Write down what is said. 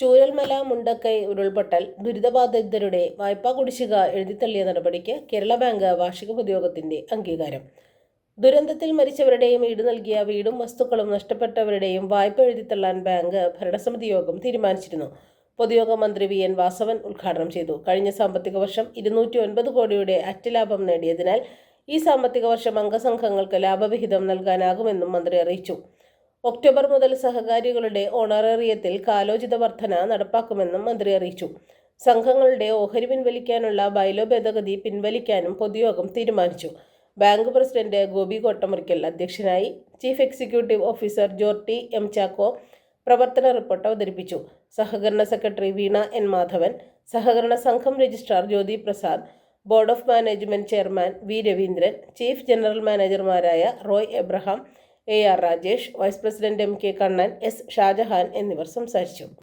ചൂരൽമല മുണ്ടക്കൈ ഉരുൾപൊട്ടൽ ദുരിതബാധിതരുടെ വായ്പാ കുടിശ്ശിക എഴുതിത്തള്ളിയ നടപടിക്ക് കേരള ബാങ്ക് വാർഷിക പൊതുയോഗത്തിന്റെ അംഗീകാരം. ദുരന്തത്തിൽ മരിച്ചവരുടെയും ഈട് നൽകിയ വീടും വസ്തുക്കളും നഷ്ടപ്പെട്ടവരുടെയും വായ്പ എഴുതിത്തള്ളാൻ ബാങ്ക് ഭരണസമിതി യോഗം തീരുമാനിച്ചിരുന്നു. പൊതുയോഗ മന്ത്രി വി. എൻ. വാസവൻ ഉദ്ഘാടനം ചെയ്തു. കഴിഞ്ഞ സാമ്പത്തിക വർഷം ഇരുന്നൂറ്റി ഒൻപത് കോടിയുടെ അറ്റ് ലാഭം നേടിയതിനാൽ ഈ സാമ്പത്തിക വർഷം അംഗസംഘങ്ങൾക്ക് ലാഭവിഹിതം നൽകാനാകുമെന്നും മന്ത്രി അറിയിച്ചു. ഒക്ടോബർ മുതൽ സഹകാരികളുടെ ഓണറേറിയത്തിൽ കാലോചിത വർധന നടപ്പാക്കുമെന്നും മന്ത്രി അറിയിച്ചു. സംഘങ്ങളുടെ ഓഹരി പിൻവലിക്കാനുള്ള ബൈലോ ഭേദഗതി പിൻവലിക്കാനും പൊതുയോഗം തീരുമാനിച്ചു. ബാങ്ക് പ്രസിഡന്റ് ഗോപി കോട്ടമുറിക്കൽ അധ്യക്ഷനായി chief executive officer Jorty M Chacko പ്രവർത്തന റിപ്പോർട്ട് അവതരിപ്പിച്ചു. സഹകരണ സെക്രട്ടറി വീണ എൻ മാധവൻ സഹകരണ സംഘം registrar Jyothi Prasad board of management chairman V Raveendran chief general മാനേജർമാരായ Roy Abraham A R Rajesh vice president M K Kannan S Shajahan എന്നിവർ സംസാരിച്ചു.